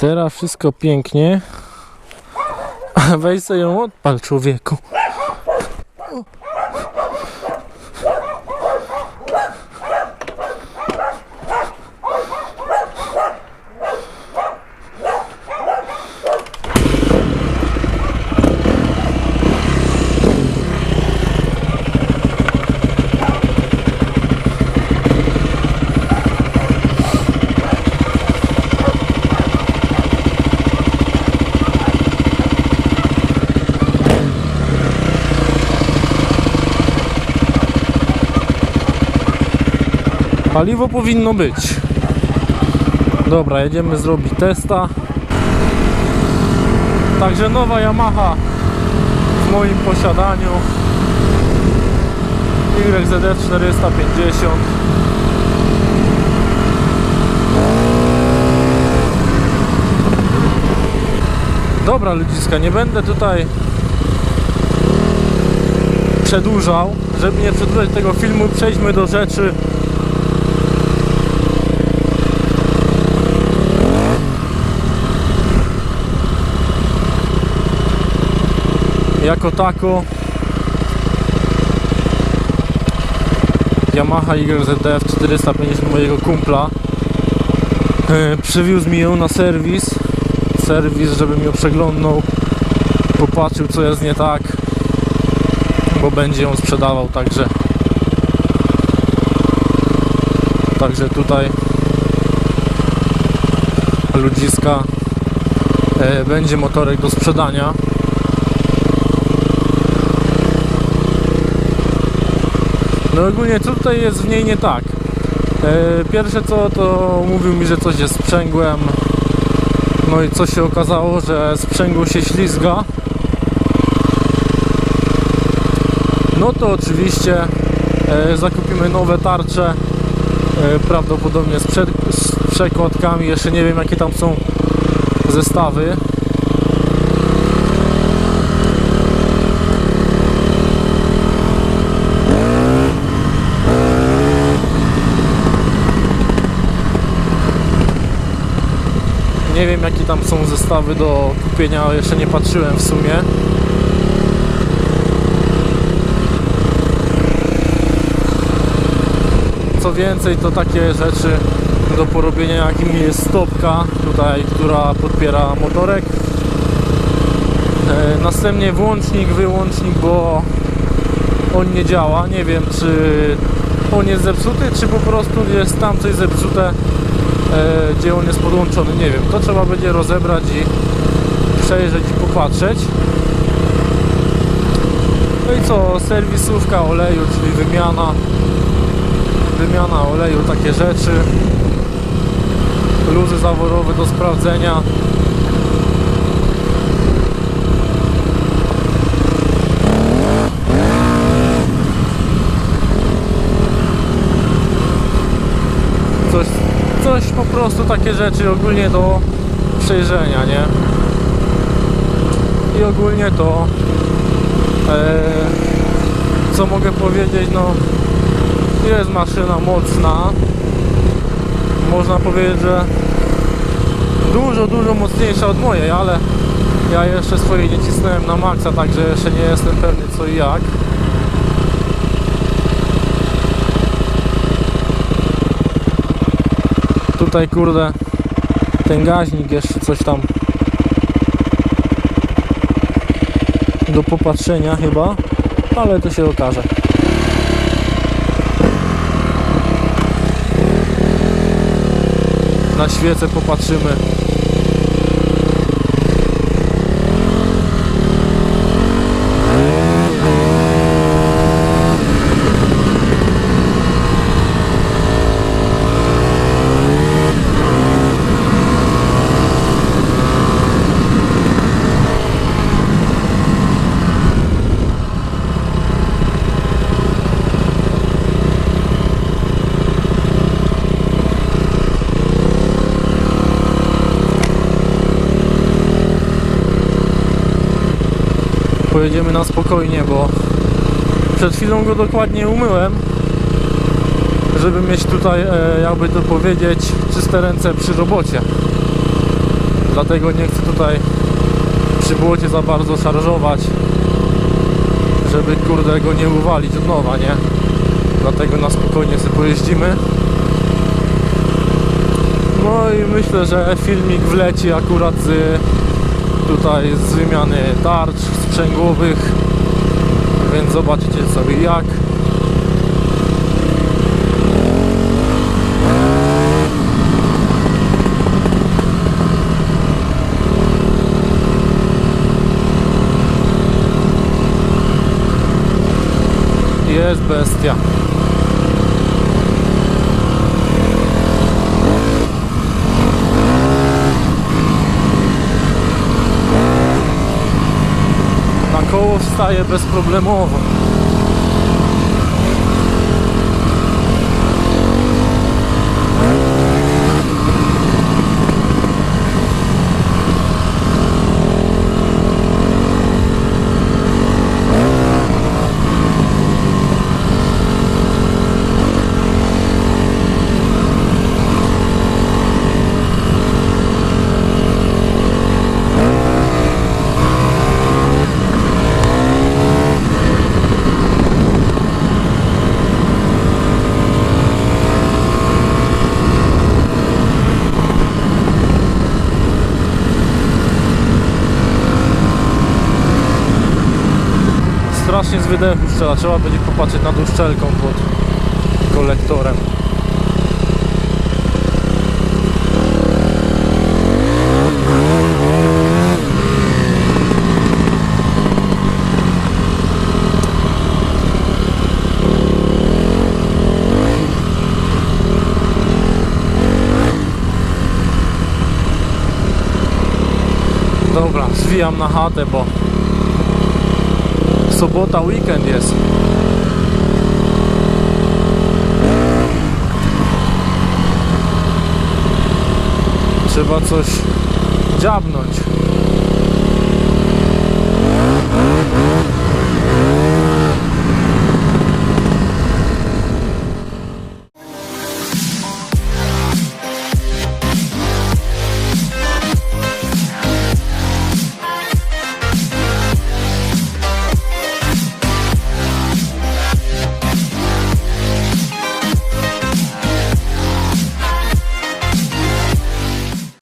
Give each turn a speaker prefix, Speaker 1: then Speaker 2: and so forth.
Speaker 1: Teraz wszystko pięknie. A weź sobie ją odpal, człowieku. Paliwo powinno być. Dobra, jedziemy zrobić testa. Także nowa Yamaha w moim posiadaniu. YZF 450. Dobra ludziska, nie będę tutaj przedłużał. Żeby nie przedłużać tego filmu, przejdźmy do rzeczy jako tako. Yamaha YZF 450 mojego kumpla e, przywiózł mi ją na serwis. Serwis, żebym ją przeglądnął popatrzył co jest nie tak bo będzie ją sprzedawał także. Także tutaj ludziska e, będzie motorek do sprzedania No ogólnie co tutaj jest w niej nie tak? E, pierwsze co to mówił mi, że coś jest sprzęgłem. No i co się okazało, że sprzęgło się ślizga. No to oczywiście e, zakupimy nowe tarcze. E, prawdopodobnie z, przekładkami. Jeszcze nie wiem jakie tam są zestawy. Nie wiem jakie tam są zestawy do kupienia, jeszcze nie patrzyłem w sumie. Co więcej to takie rzeczy do porobienia jakim jest stopka tutaj, która podpiera motorek. E, następnie włącznik, wyłącznik, bo on nie działa. Nie wiem czy on jest zepsuty, czy po prostu jest tam coś zepsute gdzie on jest podłączony, nie wiem. To trzeba będzie rozebrać i przejrzeć i popatrzeć. No i co, serwisówka oleju, czyli wymiana wymiana oleju, takie rzeczy luzy zaworowe do sprawdzenia coś, coś po prostu takie rzeczy ogólnie do przejrzenia, nie? I ogólnie to e, co mogę powiedzieć, no jest maszyna mocna można powiedzieć, że dużo, dużo mocniejsza od mojej, ale ja jeszcze swojej nie cisnąłem na maksa, także jeszcze nie jestem pewny co i jak tutaj kurde ten gaźnik jeszcze coś tam. Do popatrzenia chyba ale to się okaże. Na świecę popatrzymy pojedziemy na spokojnie, bo przed chwilą go dokładnie umyłem żeby mieć tutaj, e, jakby to powiedzieć, czyste ręce przy robocie Dlatego nie chcę tutaj przy błocie za bardzo szarżować, żeby kurde go nie uwalić od nowa, nie? Dlatego na spokojnie sobie pojeździmy. No i myślę, że filmik wleci akurat z, tutaj z wymiany tarcz sprzęgłowych, więc zobaczycie sobie jak. Jest bestia. Koło wstaje bezproblemowo. Strasznie z wydechu strzela. Trzeba będzie popatrzeć nad uszczelką pod kolektorem. Dobra, zwijam na chatę, bo sobota, weekend jest. Trzeba coś dziabnąć.